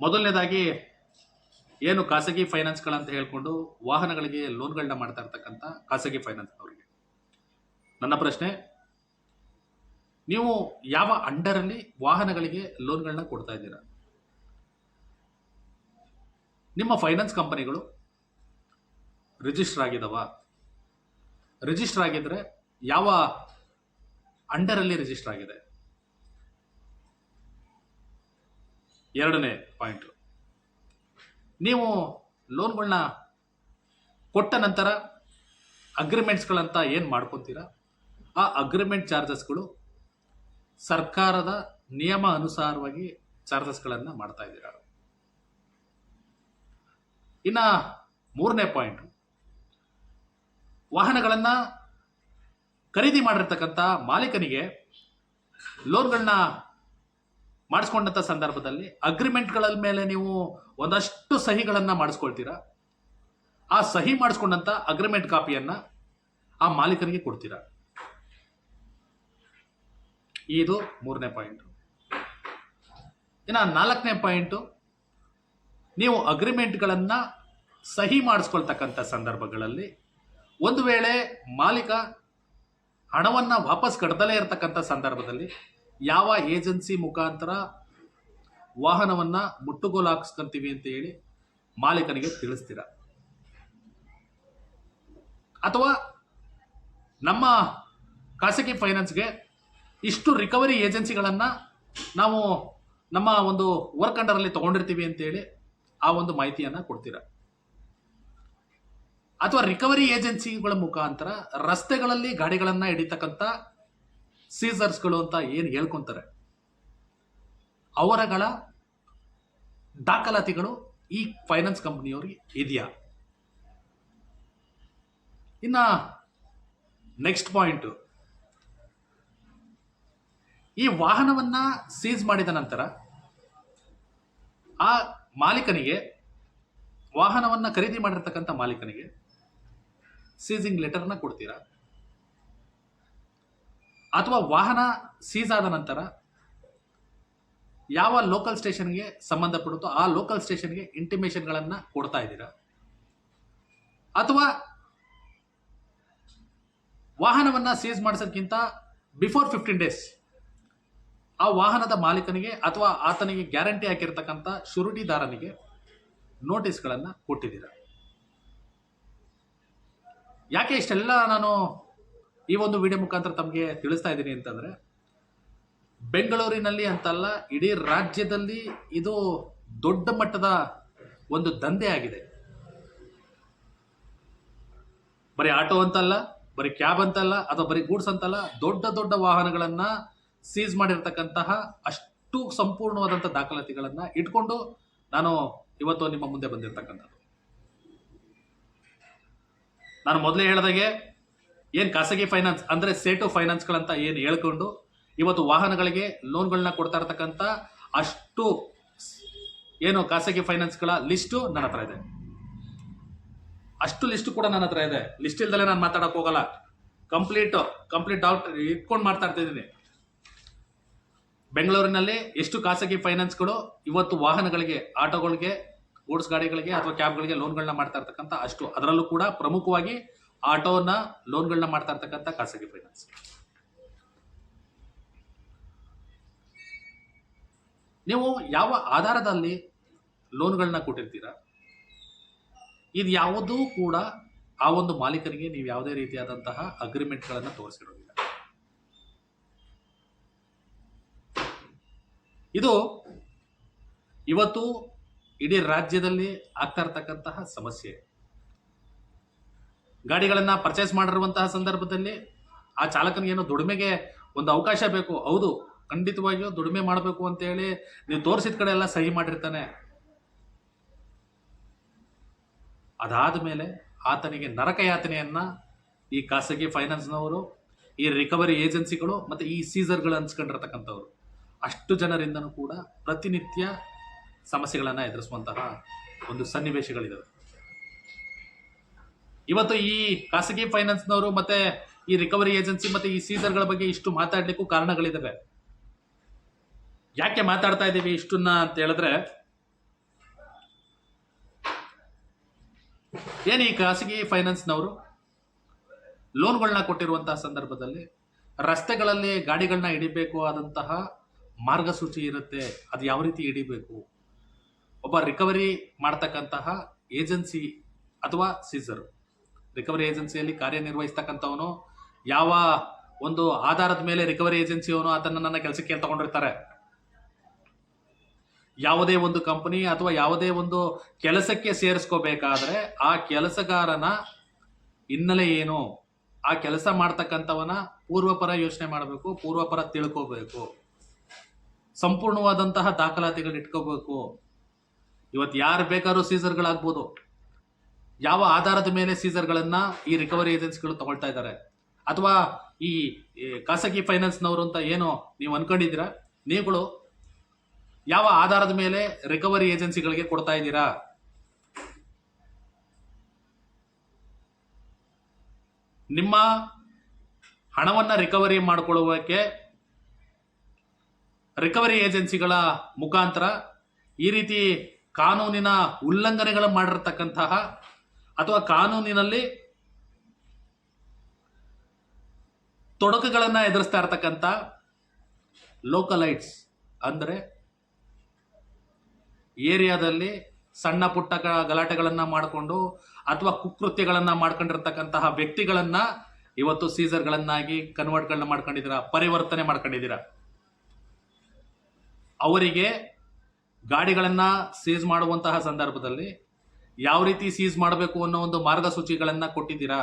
ಮೊದಲನೇದಾಗಿ ಏನು ಖಾಸಗಿ ಫೈನಾನ್ಸ್ಗಳಂತ ಹೇಳ್ಕೊಂಡು ವಾಹನಗಳಿಗೆ ಲೋನ್ಗಳನ್ನ ಮಾಡ್ತಾ ಇರ್ತಕ್ಕಂಥ ಖಾಸಗಿ ಫೈನಾನ್ಸ್ ಅವರಿಗೆ ನನ್ನ ಪ್ರಶ್ನೆ, ನೀವು ಯಾವ ಅಂಡರಲ್ಲಿ ವಾಹನಗಳಿಗೆ ಲೋನ್ಗಳನ್ನ ಕೊಡ್ತಾ ಇದ್ದೀರಾ? ನಿಮ್ಮ ಫೈನಾನ್ಸ್ ಕಂಪನಿಗಳು ರಿಜಿಸ್ಟರ್ ಆಗಿದವ? ರಿಜಿಸ್ಟರ್ ಆಗಿದ್ರೆ ಯಾವ ಅಂಡರಲ್ಲಿ ರಿಜಿಸ್ಟರ್ ಆಗಿದೆ? ಎರಡನೇ ಪಾಯಿಂಟು ನೀವು ಲೋನ್ಗಳನ್ನ ಕೊಟ್ಟ ನಂತರ ಅಗ್ರಿಮೆಂಟ್ಸ್ಗಳಂತ ಏನು ಮಾಡ್ಕೊತೀರಾ? ಆ ಅಗ್ರಿಮೆಂಟ್ ಚಾರ್ಜಸ್ಗಳು ಸರ್ಕಾರದ ನಿಯಮ ಅನುಸಾರವಾಗಿ ಚಾರ್ಜಸ್ಗಳನ್ನು ಮಾಡ್ತಾ ಇದ್ದೀರಾ? ಇನ್ನು ಮೂರನೇ ಪಾಯಿಂಟ್ ವಾಹನಗಳನ್ನು ಖರೀದಿ ಮಾಡಿರ್ತಕ್ಕಂಥ ಮಾಲೀಕನಿಗೆ ಲೋನ್ಗಳನ್ನ ಮಾಡಿಸ್ಕೊಂಡಂಥ ಸಂದರ್ಭದಲ್ಲಿ ಅಗ್ರಿಮೆಂಟ್ಗಳ ಮೇಲೆ ನೀವು ಒಂದಷ್ಟು ಸಹಿಗಳನ್ನು ಮಾಡಿಸ್ಕೊಳ್ತೀರಾ? ಆ ಸಹಿ ಮಾಡಿಸ್ಕೊಂಡಂಥ ಅಗ್ರಿಮೆಂಟ್ ಕಾಪಿಯನ್ನು ಆ ಮಾಲೀಕನಿಗೆ ಕೊಡ್ತೀರಾ? ಇದು ಮೂರನೇ ಪಾಯಿಂಟು ಇನ್ನು ನಾಲ್ಕನೇ ಪಾಯಿಂಟು ನೀವು ಅಗ್ರಿಮೆಂಟ್ಗಳನ್ನು ಸಹಿ ಮಾಡಿಸ್ಕೊಳ್ತಕ್ಕಂಥ ಸಂದರ್ಭಗಳಲ್ಲಿ ಒಂದು ವೇಳೆ ಮಾಲೀಕ ಹಣವನ್ನು ವಾಪಸ್ ಕಟ್ಟದಲೇ ಇರತಕ್ಕಂಥ ಸಂದರ್ಭದಲ್ಲಿ ಯಾವ ಏಜೆನ್ಸಿ ಮುಖಾಂತರ ವಾಹನವನ್ನು ಮುಟ್ಟುಗೋಲು ಹಾಕಿಸ್ಕೊಂತೀವಿ ಅಂತ ಹೇಳಿ ಮಾಲೀಕನಿಗೆ ತಿಳಿಸ್ತೀರ. ಅಥವಾ ನಮ್ಮ ಖಾಸಗಿ ಫೈನಾನ್ಸ್ಗೆ ಇಷ್ಟು ರಿಕವರಿ ಏಜೆನ್ಸಿಗಳನ್ನು ನಾವು ನಮ್ಮ ಒಂದು ವರ್ಕ್ ಅಂಡರಲ್ಲಿ ತೊಗೊಂಡಿರ್ತೀವಿ ಅಂತೇಳಿ ಆ ಒಂದು ಮಾಹಿತಿಯನ್ನು ಕೊಡ್ತೀರಾ. ಅಥವಾ ರಿಕವರಿ ಏಜೆನ್ಸಿಗಳ ಮುಖಾಂತರ ರಸ್ತೆಗಳಲ್ಲಿ ಗಾಡಿಗಳನ್ನು ಹಿಡಿತಕ್ಕಂಥ ಸೀಸರ್ಸ್ಗಳು ಅಂತ ಏನು ಹೇಳ್ಕೊಂತಾರೆ? ಅವರಗಳ ದಾಖಲಾತಿಗಳು ಈ ಫೈನಾನ್ಸ್ ಕಂಪ್ನಿಯವ್ರಿಗೆ ಇದೆಯಾ? ಇನ್ನ ನೆಕ್ಸ್ಟ್ ಪಾಯಿಂಟು ಈ ವಾಹನವನ್ನ ಸೀಸ್ ಮಾಡಿದ ನಂತರ ಆ ಮಾಲೀಕನಿಗೆ, ವಾಹನವನ್ನ ಖರೀದಿ ಮಾಡಿರ್ತಕ್ಕಂಥ ಮಾಲೀಕನಿಗೆ ಸೀಸಿಂಗ್ ಲೆಟರ್ನ ಕೊಡ್ತೀರಾ? ಅಥವಾ ವಾಹನ ಸೀಸ್ ಆದ ನಂತರ ಯಾವ ಲೋಕಲ್ ಸ್ಟೇಷನ್ಗೆ ಸಂಬಂಧಪಡುತ್ತೋ ಆ ಲೋಕಲ್ ಸ್ಟೇಷನ್ಗೆ ಇಂಟಿಮೇಷನ್ಗಳನ್ನು ಕೊಡ್ತಾ ಇದ್ದೀರಾ? ಅಥವಾ ವಾಹನವನ್ನು ಸೀಸ್ ಮಾಡಿಸೋದಕ್ಕಿಂತ ಬಿಫೋರ್ ಫಿಫ್ಟೀನ್ ಡೇಸ್ ಆ ವಾಹನದ ಮಾಲೀಕನಿಗೆ ಅಥವಾ ಆತನಿಗೆ ಗ್ಯಾರಂಟಿ ಹಾಕಿರ್ತಕ್ಕಂಥ ಶುರುಟಿದಾರನಿಗೆ ನೋಟಿಸ್ಗಳನ್ನು ಕೊಟ್ಟಿದ್ದೀರಾ? ಯಾಕೆ ಇಷ್ಟೆಲ್ಲ ನಾನು ಈ ಒಂದು ವಿಡಿಯೋ ಮುಖಾಂತರ ತಮಗೆ ತಿಳಿಸ್ತಾ ಇದ್ದೀನಿ ಅಂತಂದರೆ, ಬೆಂಗಳೂರಿನಲ್ಲಿ ಅಂತಲ್ಲ, ಇಡೀ ರಾಜ್ಯದಲ್ಲಿ ಇದು ದೊಡ್ಡ ಮಟ್ಟದ ಒಂದು ದಂಧೆ ಆಗಿದೆ. ಬರೀ ಆಟೋ ಅಂತಲ್ಲ, ಬರೀ ಕ್ಯಾಬ್ ಅಂತಲ್ಲ, ಅಥವಾ ಬರೀ ಗೂಡ್ಸ್ ಅಂತಲ್ಲ, ದೊಡ್ಡ ದೊಡ್ಡ ವಾಹನಗಳನ್ನ ಸೀಸ್ ಮಾಡಿರ್ತಕ್ಕಂತಹ ಅಷ್ಟು ಸಂಪೂರ್ಣವಾದಂಥ ದಾಖಲಾತಿಗಳನ್ನು ಇಟ್ಕೊಂಡು ನಾನು ಇವತ್ತು ನಿಮ್ಮ ಮುಂದೆ ಬಂದಿರತಕ್ಕಂಥದ್ದು. ನಾನು ಮೊದಲೇ ಹೇಳಿದಾಗೆ ಏನು ಖಾಸಗಿ ಫೈನಾನ್ಸ್ ಅಂದರೆ ಸೇಟು ಫೈನಾನ್ಸ್ಗಳಂತ ಏನು ಹೇಳ್ಕೊಂಡು ಇವತ್ತು ವಾಹನಗಳಿಗೆ ಲೋನ್ಗಳನ್ನ ಕೊಡ್ತಾ ಇರ್ತಕ್ಕಂಥ ಅಷ್ಟು ಏನು ಖಾಸಗಿ ಫೈನಾನ್ಸ್ಗಳ ಲಿಸ್ಟು ನನ್ನ ಹತ್ರ ಇದೆ. ಅಷ್ಟು ಲಿಸ್ಟ್ ಕೂಡ ನನ್ನ ಹತ್ರ ಇದೆ. ಲಿಸ್ಟ್ ಇಲ್ದಲೆ ನಾನು ಮಾತಾಡಕ್ ಹೋಗಲ್ಲ. ಕಂಪ್ಲೀಟ್ ಕಂಪ್ಲೀಟ್ ಡೌಟ್ ಇಟ್ಕೊಂಡು ಮಾತಾಡ್ತಾ ಇದ್ದೀನಿ. ಬೆಂಗಳೂರಿನಲ್ಲಿ ಎಷ್ಟು ಖಾಸಗಿ ಫೈನಾನ್ಸ್ಗಳು ಇವತ್ತು ವಾಹನಗಳಿಗೆ, ಆಟೋಗಳಿಗೆ, ಗೂಡ್ಸ್ ಗಾಡಿಗಳಿಗೆ ಅಥವಾ ಕ್ಯಾಬ್ಗಳಿಗೆ ಲೋನ್ಗಳನ್ನ ಮಾಡ್ತಾ ಇರ್ತಕ್ಕಂಥ ಅಷ್ಟು. ಅದರಲ್ಲೂ ಕೂಡ ಪ್ರಮುಖವಾಗಿ ಆಟೋನ ಲೋನ್ಗಳನ್ನ ಮಾಡ್ತಾ ಇರ್ತಕ್ಕಂಥ ಖಾಸಗಿ ಫೈನಾನ್ಸ್ ನೀವು ಯಾವ ಆಧಾರದಲ್ಲಿ ಲೋನ್ಗಳನ್ನ ಕೊಟ್ಟಿರ್ತೀರಾ? ಇದು ಯಾವುದೂ ಕೂಡ ಆ ಒಂದು ಮಾಲೀಕರಿಗೆ ನೀವು ಯಾವುದೇ ರೀತಿಯಾದಂತಹ ಅಗ್ರಿಮೆಂಟ್ಗಳನ್ನು ತೋರಿಸಿರೋದಿಲ್ಲ. ಇದು ಇವತ್ತು ಇಡೀ ರಾಜ್ಯದಲ್ಲಿ ಆಗ್ತಾ ಇರ್ತಕ್ಕಂತಹ ಸಮಸ್ಯೆ. ಗಾಡಿಗಳನ್ನ ಪರ್ಚೇಸ್ ಮಾಡಿರುವಂತಹ ಸಂದರ್ಭದಲ್ಲಿ ಆ ಚಾಲಕನಿಗೇನು ದುಡಿಮೆಗೆ ಒಂದು ಅವಕಾಶ ಬೇಕು. ಹೌದು, ಖಂಡಿತವಾಗಿಯೂ ದುಡಿಮೆ ಮಾಡಬೇಕು ಅಂತೇಳಿ ನೀವು ತೋರಿಸಿದ ಕಡೆ ಎಲ್ಲ ಸಹಿ ಮಾಡಿರ್ತಾನೆ. ಅದಾದ ಮೇಲೆ ಆತನಿಗೆ ನರಕ ಯಾತನೆಯನ್ನ ಈ ಖಾಸಗಿ ಫೈನಾನ್ಸ್ನವರು ಈ ರಿಕವರಿ ಏಜೆನ್ಸಿಗಳು ಮತ್ತು ಈ ಸೀಸರ್ಗಳು ಅನ್ಸ್ಕೊಂಡಿರ್ತಕ್ಕಂಥವ್ರು ಅಷ್ಟು ಜನರಿಂದನೂ ಕೂಡ ಪ್ರತಿನಿತ್ಯ ಸಮಸ್ಯೆಗಳನ್ನು ಎದುರಿಸುವಂತಹ ಒಂದು ಸನ್ನಿವೇಶಗಳಿದಾವೆ. ಇವತ್ತು ಈ ಖಾಸಗಿ ಫೈನಾನ್ಸ್ನವರು ಮತ್ತೆ ಈ ರಿಕವರಿ ಏಜೆನ್ಸಿ ಮತ್ತೆ ಈ ಸೀಸರ್ಗಳ ಬಗ್ಗೆ ಇಷ್ಟು ಮಾತಾಡ್ಲಿಕ್ಕೂ ಕಾರಣಗಳಿದಾವೆ. ಯಾಕೆ ಮಾತಾಡ್ತಾ ಇದ್ದೀವಿ ಇಷ್ಟನ್ನ ಅಂತ ಹೇಳಿದ್ರೆ, ಏನು ಈ ಖಾಸಗಿ ಫೈನಾನ್ಸ್ನವರು ಲೋನ್ಗಳನ್ನ ಕೊಟ್ಟಿರುವಂತಹ ಸಂದರ್ಭದಲ್ಲಿ ರಸ್ತೆಗಳಲ್ಲಿ ಗಾಡಿಗಳನ್ನ ಹಿಡಿಬೇಕು ಆದಂತಹ ಮಾರ್ಗಸೂಚಿ ಇರುತ್ತೆ, ಅದು ಯಾವ ರೀತಿ ಹಿಡಿಬೇಕು? ಒಬ್ಬ ರಿಕವರಿ ಮಾಡ್ತಕ್ಕಂತಹ ಏಜೆನ್ಸಿ ಅಥವಾ ಸೀಸರ್. ರಿಕವರಿ ಏಜೆನ್ಸಿಯಲ್ಲಿ ಕಾರ್ಯನಿರ್ವಹಿಸ್ತಕ್ಕಂಥವನು, ಯಾವ ಒಂದು ಆಧಾರದ ಮೇಲೆ ರಿಕವರಿ ಏಜೆನ್ಸಿಯವನು ಅದನ್ನು ನನ್ನ ಕೆಲಸಕ್ಕೆ ತಗೊಂಡಿರ್ತಾರೆ. ಯಾವುದೇ ಒಂದು ಕಂಪನಿ ಅಥವಾ ಯಾವುದೇ ಒಂದು ಕೆಲಸಕ್ಕೆ ಸೇರಿಸ್ಕೋಬೇಕಾದ್ರೆ ಆ ಕೆಲಸಗಾರನ ಹಿನ್ನೆಲೆ ಏನು? ಆ ಕೆಲಸ ಮಾಡ್ತಕ್ಕಂಥವನ ಪೂರ್ವಪರ ಯೋಚನೆ ಮಾಡಬೇಕು, ಪೂರ್ವಪರ ತಿಳ್ಕೋಬೇಕು. ಸಂಪೂರ್ಣವಾದಂತಹ ದಾಖಲಾತಿಗಳು ಇಟ್ಕೋಬೇಕು. ಇವತ್ತು ಯಾರು ಬೇಕಾದ್ರೂ ಸೀಸರ್ಗಳಾಗ್ಬೋದು. ಯಾವ ಆಧಾರದ ಮೇಲೆ ಸೀಸರ್ಗಳನ್ನ ಈ ರಿಕವರಿ ಏಜೆನ್ಸಿಗಳು ತಗೊಳ್ತಾ ಇದ್ದಾರೆ? ಅಥವಾ ಈ ಖಾಸಗಿ ಫೈನಾನ್ಸ್ನವರು ಅಂತ ಏನು ನೀವು ಅನ್ಕೊಂಡಿದ್ದೀರಾ? ನೀವುಗಳು ಯಾವ ಆಧಾರದ ಮೇಲೆ ರಿಕವರಿ ಏಜೆನ್ಸಿಗಳಿಗೆ ಕೊಡ್ತಾ ಇದ್ದೀರಾ? ನಿಮ್ಮ ಹಣವನ್ನ ರಿಕವರಿ ಮಾಡಿಕೊಳ್ಳುವಕ್ಕೆ ರಿಕವರಿ ಏಜೆನ್ಸಿಗಳ ಮುಖಾಂತರ ಈ ರೀತಿ ಕಾನೂನಿನ ಉಲ್ಲಂಘನೆಗಳು ಮಾಡಿರ್ತಕ್ಕಂತಹ ಅಥವಾ ಕಾನೂನಿನಲ್ಲಿ ತೊಡಕುಗಳನ್ನು ಎದುರಿಸ್ತಾ ಇರತಕ್ಕಂಥ ಲೋಕಲೈಟ್ಸ್ ಅಂದರೆ ಏರಿಯಾದಲ್ಲಿ ಸಣ್ಣ ಪುಟ್ಟ ಗಲಾಟೆಗಳನ್ನು ಮಾಡಿಕೊಂಡು ಅಥವಾ ಕುಕೃತ್ಯಗಳನ್ನು ಮಾಡ್ಕೊಂಡಿರ್ತಕ್ಕಂತಹ ವ್ಯಕ್ತಿಗಳನ್ನ ಇವತ್ತು ಸೀಸರ್ಗಳನ್ನಾಗಿ ಕನ್ವರ್ಟ್ಗಳನ್ನ ಮಾಡ್ಕೊಂಡಿದ್ದೀರಾ, ಪರಿವರ್ತನೆ ಮಾಡ್ಕೊಂಡಿದ್ದೀರಾ? ಅವರಿಗೆ ಗಾಡಿಗಳನ್ನ ಸೀಸ್ ಮಾಡುವಂತಹ ಸಂದರ್ಭದಲ್ಲಿ ಯಾವ ರೀತಿ ಸೀಸ್ ಮಾಡಬೇಕು ಅನ್ನೋ ಒಂದು ಮಾರ್ಗಸೂಚಿಗಳನ್ನ ಕೊಟ್ಟಿದ್ದೀರಾ?